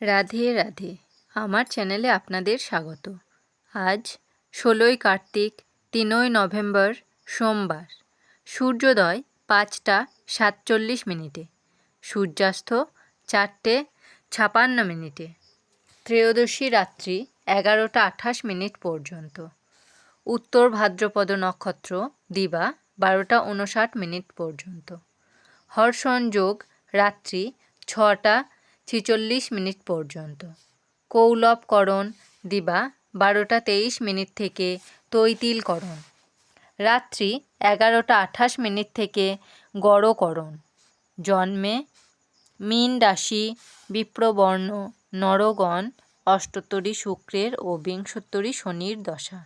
রাধে রাধে। আমার চ্যানেলে আপনাদের স্বাগত। আজ ষোলোই কার্তিক, তিনই নভেম্বর, সোমবার। সূর্যোদয় পাঁচটা সাতচল্লিশ মিনিটে। সূর্যাস্ত চারটে ছাপান্ন মিনিটে। ত্রয়োদশী রাত্রি এগারোটা আঠাশ মিনিট পর্যন্ত। উত্তর ভাদ্রপদ নক্ষত্র দিবা বারোটা উনষাট মিনিট পর্যন্ত। হর্ষণ যোগ রাত্রি ছটা ছিচল্লিশ মিনিট পর্যন্ত। কৌলবকরণ দিবা বারোটা তেইশ মিনিট থেকে তৈতিলকরণ। রাত্রি এগারোটা আঠাশ মিনিট থেকে গড়করণ। জন্মে মীন রাশি বিপ্রবর্ণ নরগণ অষ্টোত্তরী শুক্রের ও বিংশোত্তরী শনির দশা।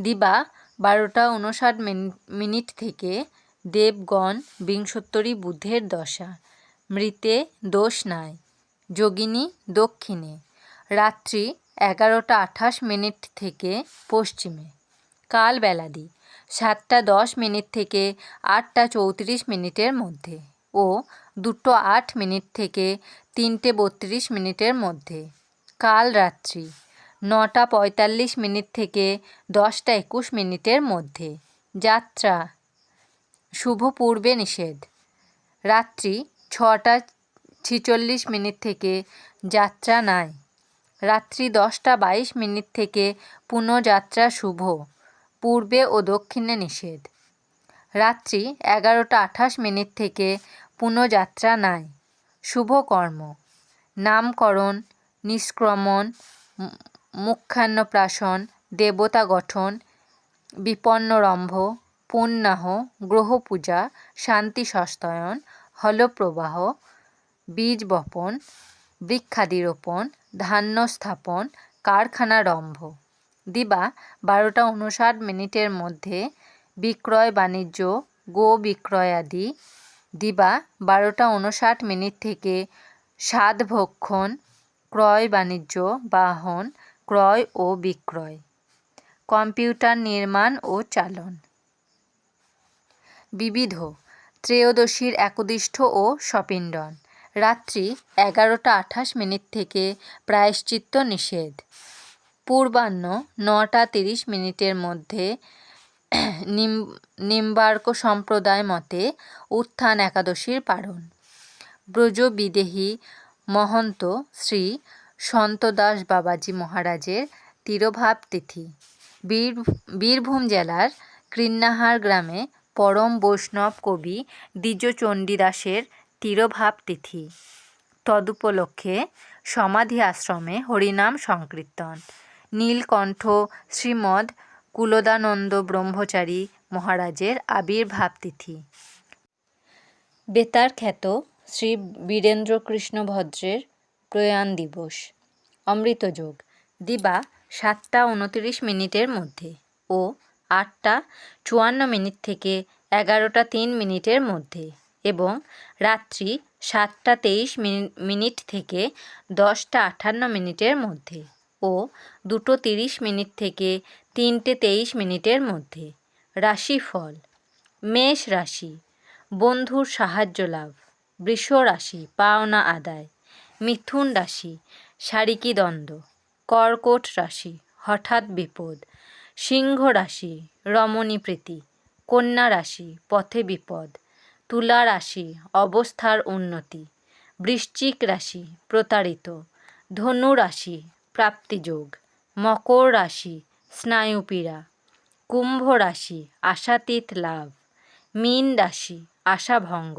দিবা বারোটা উনষাট মিনিট থেকে দেবগণ বিংশোত্তরী বুধের দশা। মৃতে দোষ নাই। যোগিনী দক্ষিণে। রাত্রি এগারোটা আঠাশ মিনিট থেকে পশ্চিমে। কাল বেলাদি। সাতটা দশ মিনিট থেকে আটটা চৌত্রিশ মিনিটের মধ্যে ও দুটো আট মিনিট থেকে তিনটে বত্রিশ মিনিটের মধ্যে। কাল রাত্রি। নটা পঁয়তাল্লিশ মিনিট থেকে দশটা একুশ মিনিটের মধ্যে। যাত্রা। শুভ পূর্বে নিষেধ। রাত্রি ছটা ছিচল্লিশ মিনিট থেকে যাত্রা নাই। রাত্রি দশটা বাইশ মিনিট থেকে পুনঃযাত্রা শুভ, পূর্বে ও দক্ষিণে নিষেধ। রাত্রি এগারোটা আঠাশ মিনিট থেকে পুনঃযাত্রা নাই। শুভ কর্ম, নামকরণ, নিষ্ক্রমণ মুখ্যান্নপ্রাশন দেবতা গঠন, বিপন্নরম্ভ, পুণ্যাহ, গ্রহপূজা, শান্তি সস্তয়ন হলপ্রবাহ বীজ বপন বৃক্ষাদি রোপণ ধান্য স্থাপন কারখানারম্ভ দিবা বারোটা উনষাট মিনিটের মধ্যে বিক্রয় বাণিজ্য, গো বিক্রয়াদি দিবা বারোটা উনষাট মিনিট থেকে সাধভক্ষণ ক্রয় বাণিজ্য, বাহন, ক্রয় ও বিক্রয়। কম্পিউটার নির্মাণ ও চালন। বিবিধ ত্রয়োদশীর একদিষ্ঠ ও সপিণ্ডন রাত্রি এগারোটা আঠাশ মিনিট থেকে প্রায়শ্চিত্ত নিষেধ। পূর্বাহ্ন নটা তিরিশ মিনিটের মধ্যে নিম, নিম্বার্ক সম্প্রদায় মতে উত্থান একাদশীর পারণ ব্রজবিদেহী মহন্ত শ্রী সন্তদাস বাবাজি মহারাজের তিরোভাব তিথি। বীর, বীরভূম জেলার কৃন্নাহার গ্রামে পরম বৈষ্ণব কবি দ্বিজচণ্ডীদাসের তিরোভাব তিথি তদুপলক্ষে সমাধি আশ্রমে হরিনাম সংকীর্তন। নীলকণ্ঠ শ্রীমদ কুলদানন্দ ব্রহ্মচারী মহারাজের আবির্ভাব তিথি বেতার খ্যাত শ্রী বীরেন্দ্রকৃষ্ণ ভদ্রের প্রয়াণ দিবস। অমৃতযোগ। দিবা সাতটা উনতিরিশ মিনিটের মধ্যে ও আটটা চুয়ান্ন মিনিট থেকে এগারোটা তিন মিনিটের মধ্যে এবং রাত্রি সাতটা তেইশ মিনিট থেকে দশটা আটান্ন মিনিটের মধ্যে ও দুটো তিরিশ মিনিট থেকে তিনটে তেইশ মিনিটের মধ্যে রাশিফল। মেষ রাশি, বন্ধুর সাহায্য লাভ, বৃষ রাশি, পাওনা আদায়। মিথুন রাশি শারিকি দ্বন্দ্ব, কর্কট রাশি, হঠাৎ বিপদ। সিংহ রাশি, রমণী প্রীতি, কন্যা রাশি, পথে বিপদ, তুলা রাশি, অবস্থার উন্নতি, বৃশ্চিক রাশি, প্রতারিত, ধনু রাশি, প্রাপ্তিযোগ, মকর রাশি, স্নায়ুপীড়া, কুম্ভ রাশি, আশাতীত লাভ, মীন রাশি, আশাভঙ্গ